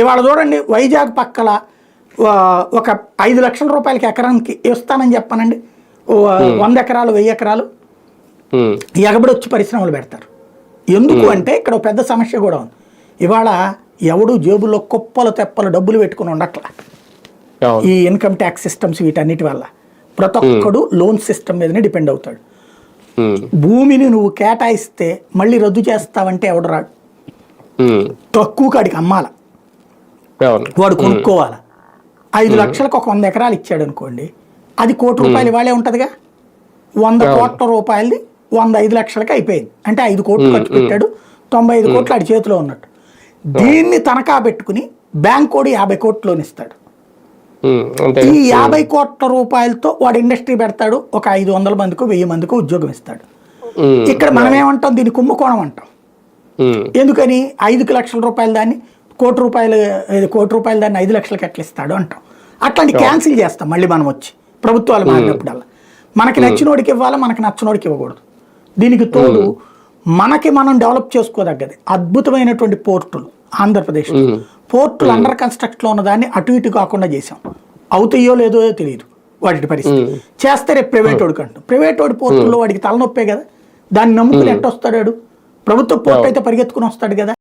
ఇవాళ చూడండి వైజాగ్ పక్కల ఒక ఐదు లక్షల రూపాయలకి ఎకరానికి ఇస్తానని చెప్పానండి. వంద ఎకరాలు వెయ్యి ఎకరాలు ఎగబడి వచ్చి పరిశ్రమలు పెడతారు. ఎందుకు అంటే ఇక్కడ ఒక పెద్ద సమస్య కూడా ఉంది. ఇవాళ ఎవడు జేబుల్లో కుప్పలు తెప్పలు డబ్బులు పెట్టుకుని ఉండట్ల. ఈ ఇన్కమ్ ట్యాక్స్ సిస్టమ్స్ వీటన్నిటి వల్ల ప్రతి ఒక్కడు లోన్ సిస్టమ్ మీదనే డిపెండ్ అవుతాడు. భూమిని నువ్వు కేటాయిస్తే మళ్ళీ రద్దు చేస్తావంటే ఎవడు రాడు? తక్కువ కాడికి అమ్మాల. వాడు కొనుక్కోవాలి? ఐదు లక్షలకు ఒక వంద ఎకరాలు ఇచ్చాడు అనుకోండి అది కోటి రూపాయలు ఇవాళే ఉంటుందిగా? వంద కోట్ల రూపాయలది వంద ఐదు లక్షలకి అయిపోయింది. అంటే ఐదు కోట్లు ఖర్చు పెట్టాడు తొంభై ఐదు కోట్లు ఆడి చేతిలో ఉన్నట్టు. దీన్ని తనఖా పెట్టుకుని బ్యాంక్ కోడి యాభై కోట్లు లోన్ ఇస్తాడు. ఈ యాభై కోట్ల రూపాయలతో వాడు ఇండస్ట్రీ పెడతాడు ఒక ఐదు వందల మందికి వెయ్యి మందికి ఉద్యోగం ఇస్తాడు. ఇక్కడ మనం ఏమంటాం దీన్ని కుంభకోణం అంటాం. ఎందుకని? ఐదుకి లక్షల రూపాయల దాన్ని కోటి రూపాయలు కోటి రూపాయల దాన్ని ఐదు లక్షలకి ఎట్లా ఇస్తాడు అంటాం. అట్లాంటి క్యాన్సిల్ చేస్తాం మళ్ళీ మనం వచ్చి. ప్రభుత్వాలు మారినప్పుడల్లా. మనకి నచ్చినోడికి ఇవ్వాలి మనకి నచ్చినోడికి ఇవ్వకూడదు. దీనికి తోడు మనకి మనం డెవలప్ చేసుకోదగ్గది అద్భుతమైనటువంటి పోర్టులు ఆంధ్రప్రదేశ్ పోర్టులు అండర్ కన్స్ట్రక్ట్లో ఉన్న దాన్ని అటు ఇటు కాకుండా చేసాం అవుతాయో లేదో తెలియదు వాటి పరిస్థితి. చేస్తే రేపు ప్రైవేట్ వాడికి అంటాం ప్రైవేట్ వాడి పోర్టుల్లో వాడికి తలనొప్పే కదా. దాన్ని నమ్ముకుని ఎట్టొస్తాడు? ప్రభుత్వ పోర్టు అయితే పరిగెత్తుకుని వస్తాడు కదా.